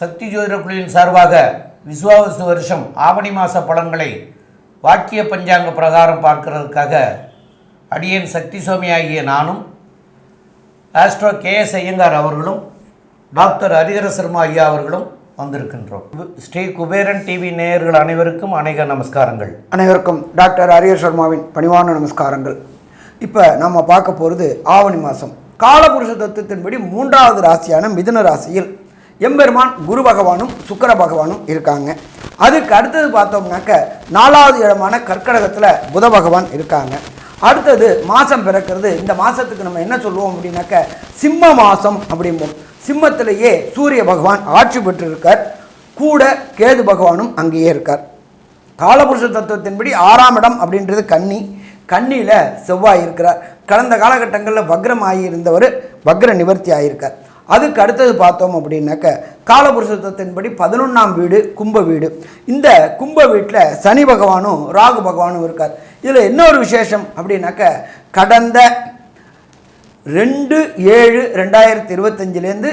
சக்தி ஜோதிட குழுவின் சார்பாக விசுவாவசு வருஷம் ஆவணி மாத பலன்களை வாக்கிய பஞ்சாங்க பிரகாரம் பார்க்கிறதுக்காக அடியேன் சக்தி சுவாமி ஆகிய நானும் ஆஸ்ட்ரோ கே எஸ் ஐயங்கார் அவர்களும் டாக்டர் ஹரிஹர சர்மா ஐயா அவர்களும் வந்திருக்கின்றோம். ஸ்ரீ குபேரன் டிவி நேயர்கள் அனைவருக்கும் அநேக நமஸ்காரங்கள். அனைவருக்கும் டாக்டர் ஹரிஹர் சர்மாவின் பணிவான நமஸ்காரங்கள். இப்போ நம்ம பார்க்க போகிறது ஆவணி மாதம் காலபுருஷ தத்துவத்தின்படி மூன்றாவது ராசியான மிதுன ராசியில் எம்பெருமான் குரு பகவானும் சுக்கர பகவானும் இருக்காங்க. அதுக்கு அடுத்தது பார்த்தோம்னாக்க நாலாவது இடமான கற்கடகத்தில் புத பகவான் இருக்காங்க. அடுத்தது மாதம் பிறக்கிறது. இந்த மாதத்துக்கு நம்ம என்ன சொல்லுவோம் அப்படின்னாக்க சிம்ம மாதம் அப்படிம்போம். சிம்மத்திலேயே சூரிய பகவான் ஆட்சி பெற்றிருக்கார். கூட கேது பகவானும் அங்கேயே இருக்கார். காலபுருஷ தத்துவத்தின்படி ஆறாம் இடம் அப்படின்றது கன்னி. கன்னியில் செவ்வாய் இருக்கிறார். கடந்த காலகட்டங்களில் வக்ரம் ஆகியிருந்தவர் வக்ர நிவர்த்தி ஆகியிருக்கார் அதுக்கு அடுத்தது பார்த்தோம் அப்படின்னாக்க காலபுருஷ பதினொன்றாம் வீடு கும்ப வீடு. இந்த கும்ப வீட்டில் சனி பகவானும் ராகு பகவானும் இருக்கார். இதில் என்ன ஒரு விசேஷம் அப்படின்னாக்க கடந்த ரெண்டு ஏழு ரெண்டாயிரத்தி இருபத்தஞ்சிலேருந்து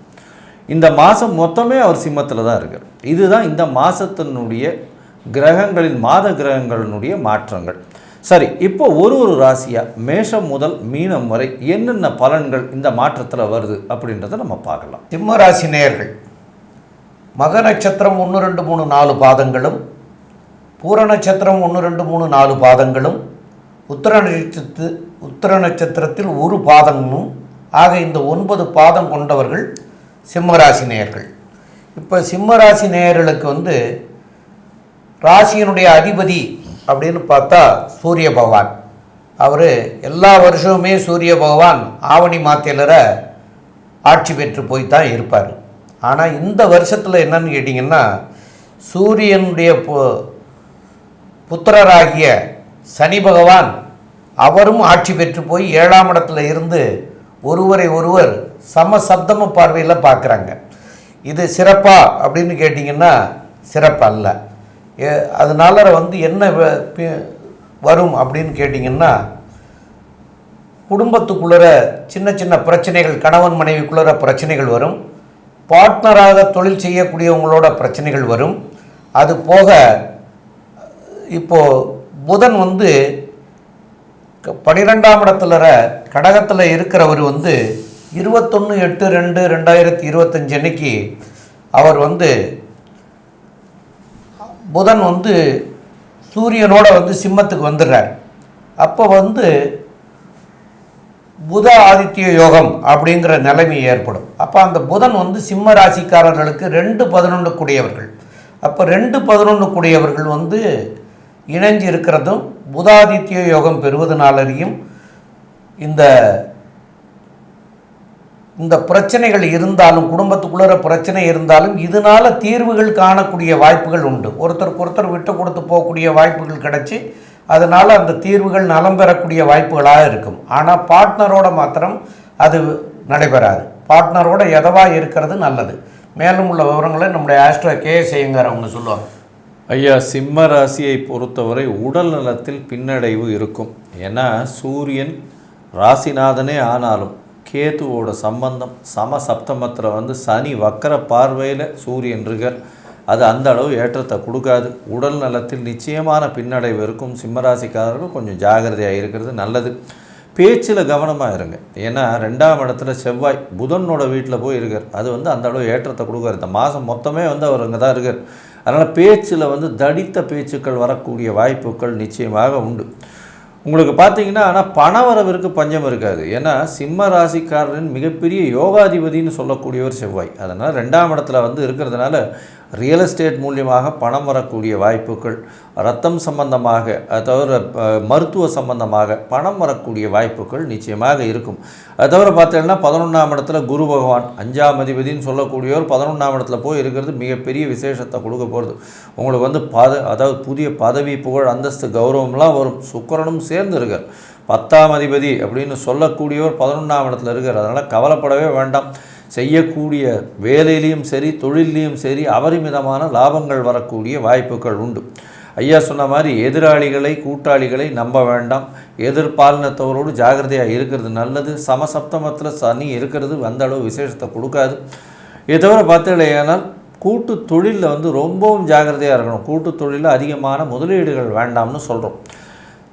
இந்த மாதம் மொத்தமே அவர் சிம்மத்தில் தான் இருக்கார். இதுதான் இந்த மாதத்தினுடைய கிரகங்களின் மாத கிரகங்களினுடைய மாற்றங்கள். சரி இப்போ ஒரு ஒரு ராசியாக மேஷம் முதல் மீனம் வரை என்னென்ன பலன்கள் இந்த மாற்றத்தில் வருது அப்படின்றத நம்ம பார்க்கலாம். சிம்ம ராசி நேயர்கள் மக நட்சத்திரம் ஒன்று ரெண்டு மூணு நாலு பாதங்களும் பூர நட்சத்திரம் ஒன்று ரெண்டு மூணு நாலு பாதங்களும் உத்தர நட்சத்திர உத்தர நட்சத்திரத்தில் ஒரு பாதமும் ஆக இந்த ஒன்பது பாதம் கொண்டவர்கள் சிம்மராசி நேயர்கள். இப்போ சிம்மராசி நேயர்களுக்கு வந்து ராசியினுடைய அதிபதி அப்படின்னு பார்த்தா சூரிய பகவான். அவர் எல்லா வருஷமுமே சூரிய பகவான் ஆவணி மாத்திலரை ஆட்சி பெற்று போய் தான் இருப்பார். ஆனால் இந்த வருஷத்தில் என்னன்னு கேட்டிங்கன்னா சூரியனுடைய பு- புத்திரராகிய சனி பகவான் அவரும் ஆட்சி பெற்று போய் ஏழாம் இடத்துல இருந்து ஒருவரை ஒருவர் சம சப்தம பார்வையில் பார்க்குறாங்க. இது சிறப்பா அப்படின்னு கேட்டிங்கன்னா சிறப்பு அல்ல அதனால வந்து என்ன வரும் அப்படின்னு கேட்டிங்கன்னா குடும்பத்துக்குள்ளற சின்ன சின்ன பிரச்சனைகள் கணவன் மனைவிக்குள்ளற பிரச்சனைகள் வரும். பார்ட்னராக தொழில் செய்யக்கூடியவங்களோட பிரச்சனைகள் வரும். அது போக இப்போது புதன் வந்து க- இடத்துல கடகத்தில் இருக்கிறவர் வந்து இருபத்தொன்று எட்டு ரெண்டு ரெண்டாயிரத்தி இருபத்தஞ்சு அன்னைக்கு அவர் வந்து புதன் வந்து சூரியனோட வந்து சிம்மத்துக்கு வந்துடுறார். அப்போ வந்து புத ஆதித்ய யோகம் அப்படிங்கிற நிலைமை ஏற்படும். அப்போ அந்த புதன் வந்து சிம்ம ராசிக்காரர்களுக்கு ரெண்டு பதினொன்று கூடியவர்கள். அப்போ ரெண்டு பதினொன்று கூடியவர்கள் வந்து இணைஞ்சு இருக்கிறதும் புதாதித்ய யோகம் பெறுவதனாலேயும் இந்த இந்த பிரச்சனைகள் இருந்தாலும் குடும்பத்துக்குள்ளே பிரச்சனை இருந்தாலும் இதனால தீர்வுகள் காணக்கூடிய வாய்ப்புகள் உண்டு. ஒருத்தருக்கு ஒருத்தர் விட்டு கொடுத்து போகக்கூடிய வாய்ப்புகள் கிடச்சி அதனால் அந்த தீர்வுகள் நலம் பெறக்கூடிய வாய்ப்புகளாக இருக்கும். ஆனால் பார்ட்னரோட மாத்திரம் அது நடைபெறாது. பார்ட்னரோட எதவாக இருக்கிறது நல்லது. மேலும் உள்ள விவரங்களை நம்முடைய ஆஸ்ட்ரோ கே ஐயங்கார் அவங்க சொல்லுவாங்க. ஐயா சிம்ம ராசியை பொறுத்தவரை உடல் நலத்தில் பின்னடைவு இருக்கும். ஏன்னா சூரியன் ராசிநாதனே ஆனாலும் கேதுவோட சம்பந்தம் சம சப்தமத்தில் வந்து சனி வக்கர பார்வையில் சூரியன் இருக்கார். அது அந்த அளவு ஏற்றத்தை கொடுக்காது. உடல் நலத்தில் நிச்சயமான பின்னடைவு இருக்கும். சிம்மராசிக்காரர்கள் கொஞ்சம் ஜாகிரதையாக இருக்கிறது நல்லது. பேச்சில் கவனமாக இருங்க. ஏன்னா ரெண்டாம் இடத்துல செவ்வாய் புதனோட வீட்டில் போய் இருக்கார். அது வந்து அந்த அளவு ஏற்றத்தை கொடுக்காரு இந்த மாதம் மொத்தமே வந்து அவர் அங்கே தான் இருக்கார். அதனால் பேச்சில் வந்து தடித்த பேச்சுக்கள் வரக்கூடிய வாய்ப்புகள் நிச்சயமாக உண்டு. உங்களுக்கு பார்த்தீங்கன்னா ஆனால் பணவரவிற்கு பஞ்சம் இருக்காது. ஏன்னா சிம்ம ராசிக்காரரின் மிகப்பெரிய யோகாதிபதின்னு சொல்லக்கூடியவர் செவ்வாய். அதனால் ரெண்டாம் இடத்துல வந்து இருக்கிறதுனால ரியல் எஸ்டேட் மூலியமாக பணம் வரக்கூடிய வாய்ப்புகள் ரத்தம் சம்பந்தமாக அது தவிர மருத்துவ சம்பந்தமாக பணம் வரக்கூடிய வாய்ப்புகள் நிச்சயமாக இருக்கும். அது தவிர பார்த்தீங்கன்னா பதினொன்றாம் இடத்துல குரு பகவான் அஞ்சாம் அதிபதினு சொல்லக்கூடியவர் பதினொன்றாம் இடத்துல போய் இருக்கிறது மிகப்பெரிய விசேஷத்தை கொடுக்க போகிறது உங்களுக்கு வந்து பத அதாவது புதிய பதவி புகழ் அந்தஸ்து கௌரவம்லாம் வரும். சுக்கரனும் சேர்ந்து இருக்கார். பத்தாம் அதிபதி அப்படின்னு சொல்லக்கூடியவர் பதினொன்றாம் இடத்துல இருக்கார். அதனால் கவலைப்படவே வேண்டாம். செய்யக்கூடிய வேலையிலையும் சரி தொழிலையும் சரி அபரிமிதமான லாபங்கள் வரக்கூடிய வாய்ப்புகள் உண்டு. ஐயா சொன்ன மாதிரி எதிராளிகளை கூட்டாளிகளை நம்ப வேண்டாம். எதிர்பாலினத்தவரோடு ஜாகிரதையாக இருக்கிறது நல்லது. சமசப்தமத்தில் சனி இருக்கிறது அந்த அளவு விசேஷத்தை கொடுக்காது. இதை தவிர பார்த்தீங்களேனால் கூட்டு தொழிலில் வந்து ரொம்பவும் ஜாகிரதையாக இருக்கணும். கூட்டு தொழிலில் அதிகமான முதலீடுகள் வேண்டாம்னு சொல்கிறோம்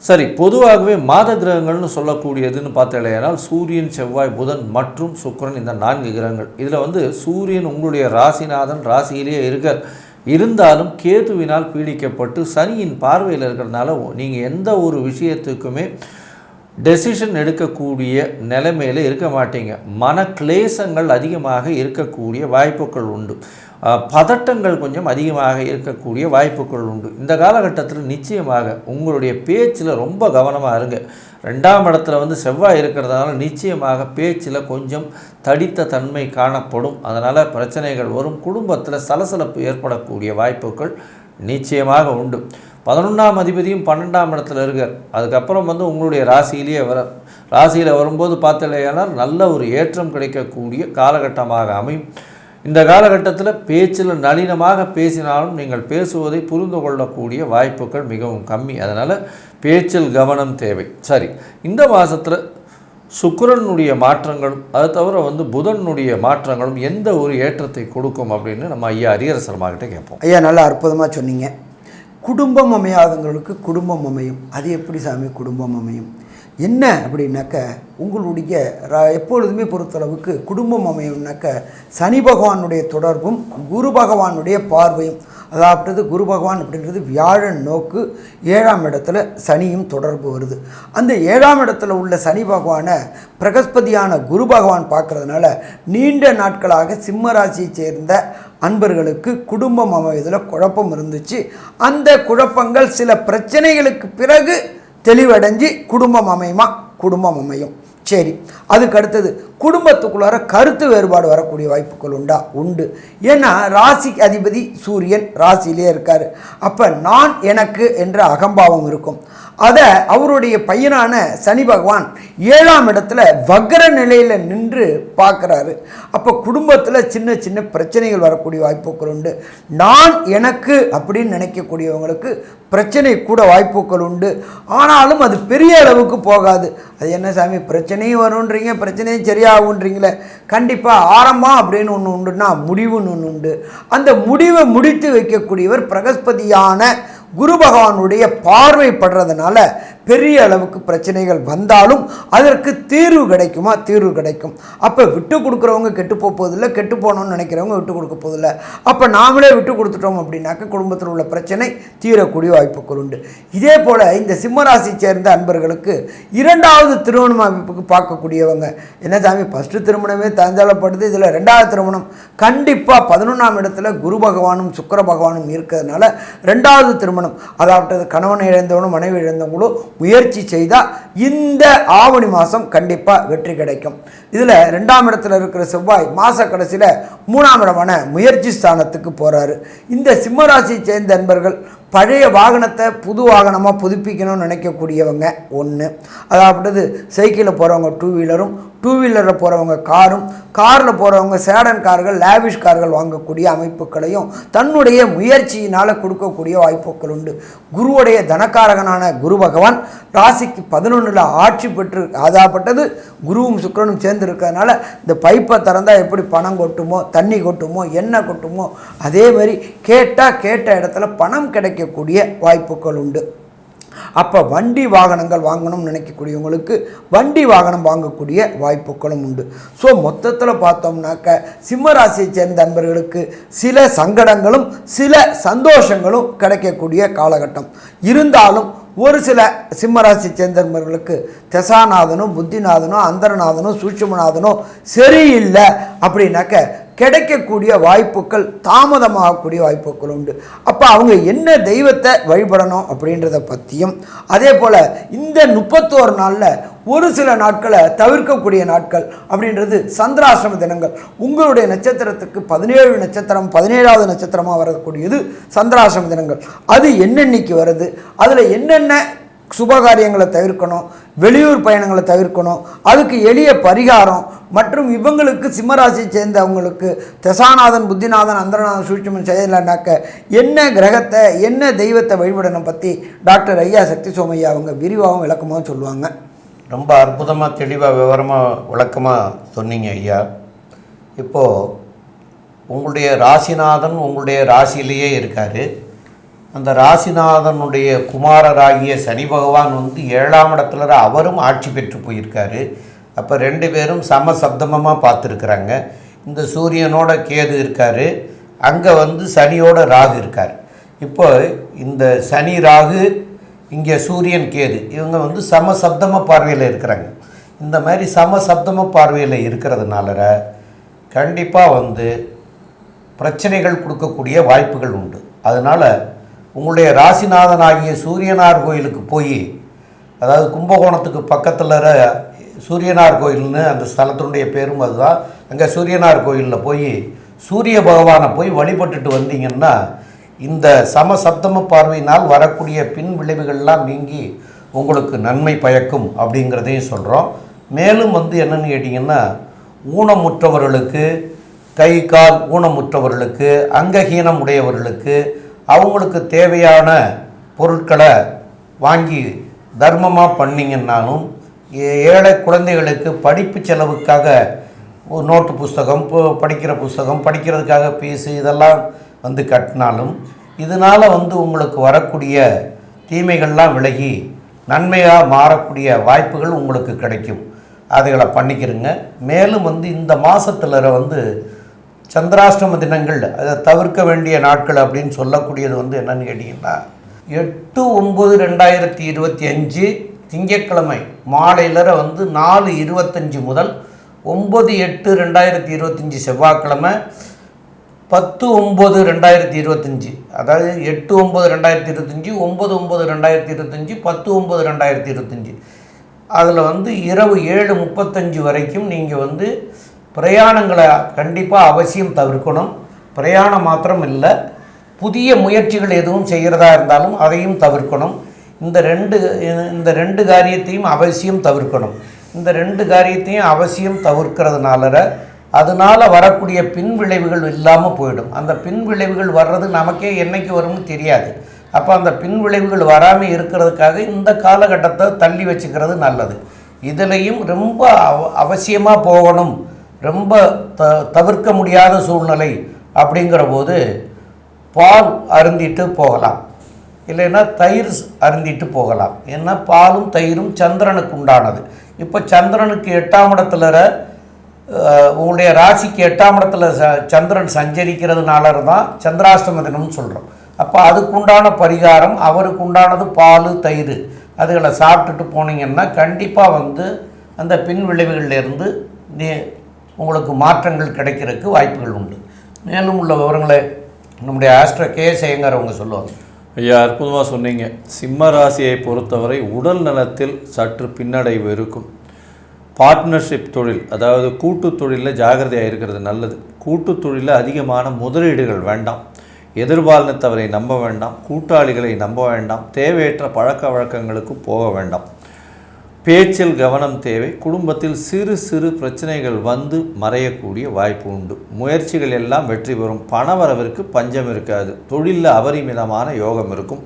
சரி பொதுவாகவே மாத கிரகங்கள்னு சொல்லக்கூடியதுன்னு பார்த்தீங்கன்னா சூரியன் செவ்வாய் புதன் மற்றும் சுக்கிரன் இந்த நான்கு கிரகங்கள். இதில் வந்து சூரியன் உங்களுடைய ராசிநாதன் ராசியிலேயே இருக்கார். இருந்தாலும் கேதுவினால் பீடிக்கப்பட்டு சனியின் பார்வையில் இருக்கிறதுனால நீங்கள் எந்த ஒரு விஷயத்துக்குமே டெசிஷன் எடுக்கக்கூடிய நிலைமையில் இருக்க மாட்டீங்க. மன கிளேசங்கள் அதிகமாக இருக்கக்கூடிய வாய்ப்புகள் உண்டு. பதட்டங்கள் கொஞ்சம் அதிகமாக இருக்கக்கூடிய வாய்ப்புகள் உண்டு. இந்த காலகட்டத்தில் நிச்சயமாக உங்களுடைய பேச்சில் ரொம்ப கவனமாக இருங்க. ரெண்டாம் இடத்துல வந்து செவ்வாய் இருக்கிறதுனால நிச்சயமாக பேச்சில் கொஞ்சம் தடித்த தன்மை காணப்படும். அதனால் பிரச்சனைகள் வரும். குடும்பத்தில் சலசலப்பு ஏற்படக்கூடிய வாய்ப்புகள் நிச்சயமாக உண்டு. பதினொன்றாம் அதிபதியும் பன்னெண்டாம் இடத்துல இருக்கார். அதுக்கப்புறம் வந்து உங்களுடைய ராசியிலேயே வர ராசியில் வரும்போது பார்த்தலையானால் நல்ல ஒரு ஏற்றம் கிடைக்கக்கூடிய காலகட்டமாக அமையும். இந்த காலகட்டத்தில் பேச்சில் நளினமாக பேசினாலும் நீங்கள் பேசுவதை புரிந்து கொள்ளக்கூடிய வாய்ப்புகள் மிகவும் கம்மி. அதனால் பேச்சில் கவனம் தேவை. சரி இந்த மாதத்தில் சுக்கரனுடைய மாற்றங்களும் அது தவிர வந்து புதனுடைய மாற்றங்களும் எந்த ஒரு ஏற்றத்தை கொடுக்கும் அப்படின்னு நம்ம ஐயா அரியர சர்மாகிட்ட கேட்போம். ஐயா நல்லா அற்புதமாக சொன்னீங்க. குடும்பம் அமையாதவங்களுக்கு குடும்பம் அமையும். அது எப்படி சாமி? குடும்பம் அமையும். என்ன அப்படின்னாக்க உங்களுடைய எப்பொழுதுமே பொறுத்தளவுக்கு குடும்பம் அமையும்னாக்க சனி பகவானுடைய தொடர்பும் குரு பகவானுடைய பார்வையும் அதாவது குரு பகவான் அப்படின்றது வியாழன் நோக்கு ஏழாம் இடத்துல சனியும் தொடர்பு வருது. அந்த ஏழாம் இடத்துல உள்ள சனி பகவானை பிரகஸ்பதியான குரு பகவான் பார்க்கறதுனால நீண்ட நாட்களாக சிம்மராசியை சேர்ந்த அன்பர்களுக்கு குடும்பம் அமைவதில் குழப்பம் இருந்துச்சு. அந்த குழப்பங்கள் சில பிரச்சனைகளுக்கு பிறகு தெளிவடைஞ்சு குடும்பம் அமையுமா? குடும்பம் அமையும். சரி அதுக்கு அடுத்தது குடும்பத்துக்குள்ளார கருத்து வேறுபாடு வரக்கூடிய வாய்ப்புகள் உண்டா? உண்டு. ஏன்னா ராசிக்கு அதிபதி சூரியன் ராசியிலே இருக்கார். அப்போ நான் எனக்கு என்ற அகம்பாவம் இருக்கும். அதை அவருடைய பையனான சனி பகவான் ஏழாம் இடத்துல வக்கர நிலையில் நின்று பார்க்குறாரு. அப்போ குடும்பத்தில் சின்ன சின்ன பிரச்சனைகள் வரக்கூடிய வாய்ப்புகள் உண்டு. நான் எனக்கு அப்படின்னு நினைக்கக்கூடியவங்களுக்கு பிரச்சனை கூட வாய்ப்புகள் உண்டு. ஆனாலும் அது பெரிய அளவுக்கு போகாது. அது என்ன சாமி பிரச்சனையும் வரும்ன்றீங்க பிரச்சனையும் சரியாகுன்றீங்களே. கண்டிப்பாக ஆரம்பம் அப்படின்னு ஒன்று உண்டுன்னா முடிவுன்னு ஒன்று உண்டு. அந்த முடிவை முடித்து வைக்கக்கூடியவர் பிரகஸ்பதியான குரு பகவானுடைய பார்வை படுறதுனால பெரிய அளவுக்கு பிரச்சனைகள் வந்தாலும் அதற்கு தீர்வு கிடைக்குமா? தீர்வு கிடைக்கும். அப்போ விட்டு கொடுக்குறவங்க கெட்டு போவதில்லை கெட்டு போகணும்னு நினைக்கிறவங்க விட்டு கொடுக்க போதில்லை. அப்போ நாமளே விட்டு கொடுத்துட்டோம் அப்படின்னாக்க குடும்பத்தில் உள்ள பிரச்சனை தீரக்கூடிய வாய்ப்புகள் உண்டு. இதே போல் இந்த சிம்மராசி சேர்ந்த அன்பர்களுக்கு இரண்டாவது திருமணம் அமைப்புக்கு பார்க்கக்கூடியவங்க என்ன சாமி ஃபஸ்ட்டு திருமணமே தஞ்சாலப்படுது இதில் ரெண்டாவது திருமணம். கண்டிப்பாக பதினொன்றாம் இடத்துல குரு பகவானும் சுக்கர பகவானும் இருக்கிறதுனால ரெண்டாவது திருமணம். அதாவது கணவன் இழந்தவனும் மனைவி இழந்தவங்களும் முயற்சி செய்தால் இந்த ஆவணி மாதம் கண்டிப்பாக வெற்றி கிடைக்கும். இதில் ரெண்டாம் இடத்துல இருக்கிற செவ்வாய் மாத கடைசியில் மூணாம் இடமான முயற்சி ஸ்தானத்துக்கு போகிறாரு இந்த சிம்மராசியை சேர்ந்த நண்பர்கள் பழைய வாகனத்தை புது வாகனமாக புதுப்பிக்கணும்னு நினைக்கக்கூடியவங்க ஒன்று அதாவது சைக்கிளில் போகிறவங்க டூ வீலரும் டூ வீலரில் போகிறவங்க காரும் காரில் போகிறவங்க சேடன் கார்கள் லேவிஷ் கார்கள் வாங்கக்கூடிய அமைப்புகளையும் தன்னுடைய முயற்சியினால் கொடுக்கக்கூடிய வாய்ப்புகள் உண்டு. குருவுடைய தனக்காரகனான குரு பகவான் ராசிக்கு பதினொன்றில் ஆட்சி பெற்று அதாப்பட்டது குருவும் சுக்கிரனும் சேர்ந்து இருக்கிறதுனால இந்த பைப்பை திறந்தா எப்படி பணம் கொட்டுமோ தண்ணி கொட்டுமோ எண்ணெய் கொட்டுமோ அதே மாதிரி கேட்டால் கேட்ட இடத்துல பணம் கிடைக்கக்கூடிய வாய்ப்புகள் உண்டு. அப்போ வண்டி வாகனங்கள் வாங்கணும்னு நினைக்கக்கூடியவங்களுக்கு வண்டி வாகனம் வாங்கக்கூடிய வாய்ப்புகளும் உண்டு. ஸோ மொத்தத்தில் பார்த்தோம்னாக்க சிம்மராசியை சேர்ந்த நண்பர்களுக்கு சில சங்கடங்களும் சில சந்தோஷங்களும் கிடைக்கக்கூடிய காலகட்டம். இருந்தாலும் ஒரு சில சிம்மராசி சேர்ந்தவர்களுக்கு தசாநாதனும் புத்திநாதனும் அந்தரநாதனும் சூட்சமநாதனும் சரியில்லை அப்படின்னாக்க கிடைக்கக்கூடிய வாய்ப்புகள் தாமதமாகக்கூடிய வாய்ப்புகள் உண்டு. அப்போ அவங்க என்ன தெய்வத்தை வழிபடணும் அப்படின்றத பற்றியும் அதே போல் இந்த முப்பத்தோரு நாளில் ஒரு சில நாட்களை தவிர்க்கக்கூடிய நாட்கள் அப்படின்றது சந்திராசிரம தினங்கள். உங்களுடைய நட்சத்திரத்துக்கு பதினேழு நட்சத்திரம் பதினேழாவது நட்சத்திரமாக வரக்கூடியது சந்திராசிரம தினங்கள். அது என்னென்னைக்கு வருது? அதில் என்னென்ன சுபகாரியங்களை தவிர்க்கணும் வெளியூர் பயணங்களை தவிர்க்கணும் அதுக்கு எளிய பரிகாரம் மற்றும் இவங்களுக்கு சிம்மராசியை சேர்ந்தவங்களுக்கு தசாநாதன் புத்திநாதன் அந்தரநாதன் சூழ்ச்சிமன் செய்யலைனாக்க என்ன கிரகத்தை என்ன தெய்வத்தை வழிபடணும் பற்றி டாக்டர் ஐயா சக்தி சோமையா அவங்க விரிவாகவும் விளக்கமாகவும் சொல்லுவாங்க. ரொம்ப அற்புதமாக தெளிவாக விவரமாக விளக்கமாக சொன்னீங்க ஐயா. இப்போது உங்களுடைய ராசிநாதன் உங்களுடைய ராசியிலேயே இருக்கார். அந்த ராசிநாதனுடைய குமாரராகிய சனி பகவான் வந்து ஏழாம் இடத்துல அவரும் ஆட்சி பெற்று போயிருக்காரு. அப்போ ரெண்டு பேரும் சம சப்தமமாக பார்த்துருக்குறாங்க. இந்த சூரியனோட கேது இருக்கார். அங்கே வந்து சனியோட ராகு இருக்கார். இப்போ இந்த சனி ராகு இங்கே சூரியன் கேது இவங்க வந்து சம சப்தம பார்வையில் இருக்கிறாங்க. இந்த மாதிரி சம சப்தம பார்வையில் இருக்கிறதுனால கண்டிப்பாக வந்து பிரச்சனைகள் கொடுக்கக்கூடிய வாய்ப்புகள் உண்டு. அதனால் உங்களுடைய ராசிநாதனாகிய சூரியனார் கோயிலுக்கு போய் அதாவது கும்பகோணத்துக்கு பக்கத்தில் சூரியனார் கோயில்னு அந்த ஸ்தலத்தினுடைய பேரும் அதுதான். அங்கே சூரியனார் கோயிலில் போய் சூரிய பகவானை போய் வழிபட்டுட்டு வந்தீங்கன்னா இந்த சம சப்தம பார்வையினால் வரக்கூடிய பின் விளைவுகள்லாம் நீங்கி உங்களுக்கு நன்மை பயக்கும் அப்படிங்கிறதையும் சொல்கிறோம் மேலும் வந்து என்னென்னு கேட்டிங்கன்னா ஊனமுற்றவர்களுக்கு கை கால் ஊனமுற்றவர்களுக்கு அங்கஹீனம் உடையவர்களுக்கு அவங்களுக்கு தேவையான பொருட்களை வாங்கி தர்மமாக பண்ணிங்கன்னாலும் ஏ- ஏழை குழந்தைகளுக்கு படிப்பு செலவுக்காக ஒரு நோட்டு புஸ்தகம் படிக்கிற புஸ்தகம் படிக்கிறதுக்காக ஃபீஸு இதெல்லாம் வந்து கட்டினாலும் இதனால் வந்து உங்களுக்கு வரக்கூடிய தீமைகள்லாம் விலகி நன்மையாக மாறக்கூடிய வாய்ப்புகள் உங்களுக்கு கிடைக்கும். அதுகளை பண்ணிக்கிறங்க. மேலும் வந்து இந்த மாதத்தில் வந்து சந்திராஷ்டம தினங்கள் அதை தவிர்க்க வேண்டிய நாட்கள் அப்படின்னு சொல்லக்கூடியது வந்து என்னன்னு கேட்டிங்கன்னா எட்டு ஒம்பது ரெண்டாயிரத்தி இருபத்தி அஞ்சு திங்கட்கிழமை மாலையில் வந்து நாலு இருபத்தஞ்சி முதல் ஒம்பது எட்டு ரெண்டாயிரத்தி இருபத்தஞ்சி செவ்வாய்க்கிழமை பத்து ஒம்பது ரெண்டாயிரத்தி இருபத்தஞ்சி. அதாவது எட்டு ஒம்பது ரெண்டாயிரத்தி இருபத்தஞ்சி ஒம்பது ஒம்பது ரெண்டாயிரத்தி இருபத்தஞ்சி பத்து ஒம்பது ரெண்டாயிரத்தி இருபத்தஞ்சி. அதில் வந்து இரவு ஏழு முப்பத்தஞ்சு வரைக்கும் நீங்கள் வந்து பிரயாணங்களை கண்டிப்பாக அவசியம் தவிர்க்கணும். பிரயாணம் மாத்திரம் இல்லை புதிய முயற்சிகள் எதுவும் செய்கிறதா இருந்தாலும் அதையும் தவிர்க்கணும். இந்த ரெண்டு இந்த ரெண்டு காரியத்தையும் அவசியம் தவிர்க்கணும். இந்த ரெண்டு காரியத்தையும் அவசியம் தவிர்க்கிறதுனால அதனால் வரக்கூடிய பின் விளைவுகள் இல்லாமல் போயிடும். அந்த பின் விளைவுகள் வர்றது நமக்கே என்றைக்கு வரும்னு தெரியாது. அப்போ அந்த பின் விளைவுகள் வராமல் இருக்கிறதுக்காக இந்த காலகட்டத்தை தள்ளி வச்சுக்கிறது நல்லது. இதுலேயும் ரொம்ப அவ அவசியமாக போகணும். ரொம்ப த தவிர்க்க முடியாத சூழ்நிலை அப்படிங்கிற போது பால் அருந்திட்டு போகலாம். இல்லைன்னா தயிர் அருந்திட்டு போகலாம். ஏன்னா பாலும் தயிரும் சந்திரனுக்கு உண்டானது. இப்போ சந்திரனுக்கு எட்டாம் இடத்துல உங்களுடைய ராசிக்கு எட்டாம் இடத்துல ச- சந்திரன் சஞ்சரிக்கிறதுனால தான் சந்திராஷ்டம தினம்னு சொல்கிறோம் அப்போ அதுக்குண்டான பரிகாரம் அவருக்கு உண்டானது பால் தயிர். அதுகளை சாப்பிட்டுட்டு போனீங்கன்னா கண்டிப்பாக வந்து அந்த பின் விளைவுகள்லேருந்து நீ உங்களுக்கு மாற்றங்கள் கிடைக்கிறதுக்கு வாய்ப்புகள் உண்டு. மேலும் உள்ள விவரங்களை நம்முடைய ஆஸ்ட்ரோ கே சேங்கர் அவங்க சொல்லுவாங்க. ஐயா அற்புதமாக சொன்னீங்க. சிம்ம ராசியை பொறுத்தவரை உடல் நலத்தில் சற்று பின்னடைவு இருக்கும். பார்ட்னர்ஷிப் தொழில் அதாவது கூட்டு தொழிலில் ஜாகிரதையாக இருக்கிறது நல்லது. கூட்டு தொழிலில் அதிகமான முதலீடுகள் வேண்டாம். எதிர்பாலினத்தவரை நம்ப வேண்டாம். கூட்டாளிகளை நம்ப வேண்டாம். தேவையற்ற பழக்க வழக்கங்களுக்கு போக வேண்டாம். பேச்சில் கவனம் தேவை. குடும்பத்தில் சிறு சிறு பிரச்சனைகள் வந்து மறையக்கூடிய வாய்ப்பு உண்டு. முயற்சிகள் எல்லாம் வெற்றி பெறும். பணவரவிற்கு பஞ்சம் இருக்காது. தொழிலில் அபரிமிதமான யோகம் இருக்கும்.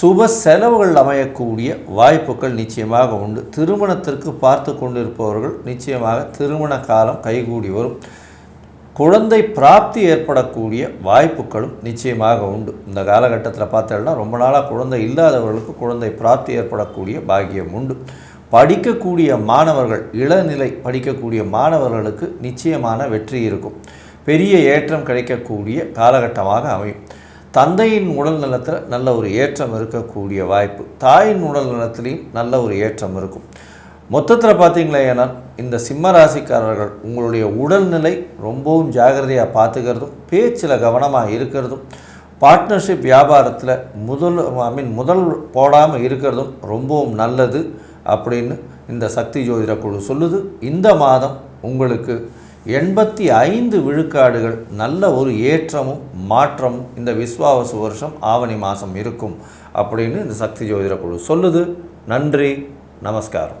சுப செலவுகள் அமையக்கூடிய வாய்ப்புகள் நிச்சயமாக உண்டு. திருமணத்திற்கு பார்த்து கொண்டிருப்பவர்கள் நிச்சயமாக திருமண காலம் கைகூடி வரும். குழந்தை பிராப்தி ஏற்படக்கூடிய வாய்ப்புகளும் நிச்சயமாக உண்டு. இந்த காலகட்டத்தில் பார்த்தோம்னா ரொம்ப நாளாக குழந்தை இல்லாதவர்களுக்கு குழந்தை பிராப்தி ஏற்படக்கூடிய பாக்கியம் உண்டு. படிக்கக்கூடிய மாணவர்கள் இளநிலை படிக்கக்கூடிய மாணவர்களுக்கு நிச்சயமான வெற்றி இருக்கும். பெரிய ஏற்றம் கிடைக்கக்கூடிய காலகட்டமாக அமையும். தந்தையின் உடல் நலத்தில் நல்ல ஒரு ஏற்றம் இருக்கக்கூடிய வாய்ப்பு. தாயின் உடல் நலத்திலையும் நல்ல ஒரு ஏற்றம் இருக்கும். மொத்தத்தில் பார்த்தீங்களா ஏன்னா இந்த சிம்ம ராசிக்காரர்கள் உங்களுடைய உடல்நிலை ரொம்பவும் ஜாகிரதையாக பார்த்துக்கிறதும் பேச்சில் கவனமாக இருக்கிறதும் பார்ட்னர்ஷிப் வியாபாரத்தில் முதல் ஐ மீன் முதல் போடாமல் இருக்கிறதும் ரொம்பவும் நல்லது அப்படின்னு இந்த சக்தி ஜோதிட குழு சொல்லுது. இந்த மாதம் உங்களுக்கு எண்பத்தி ஐந்து விழுக்காடுகள் நல்ல ஒரு ஏற்றமும் மாற்றமும் இந்த விஸ்வாவசு வருஷம் ஆவணி மாதம் இருக்கும் அப்படின்னு இந்த சக்தி ஜோதிட குழு சொல்லுது. நன்றி நமஸ்காரம்.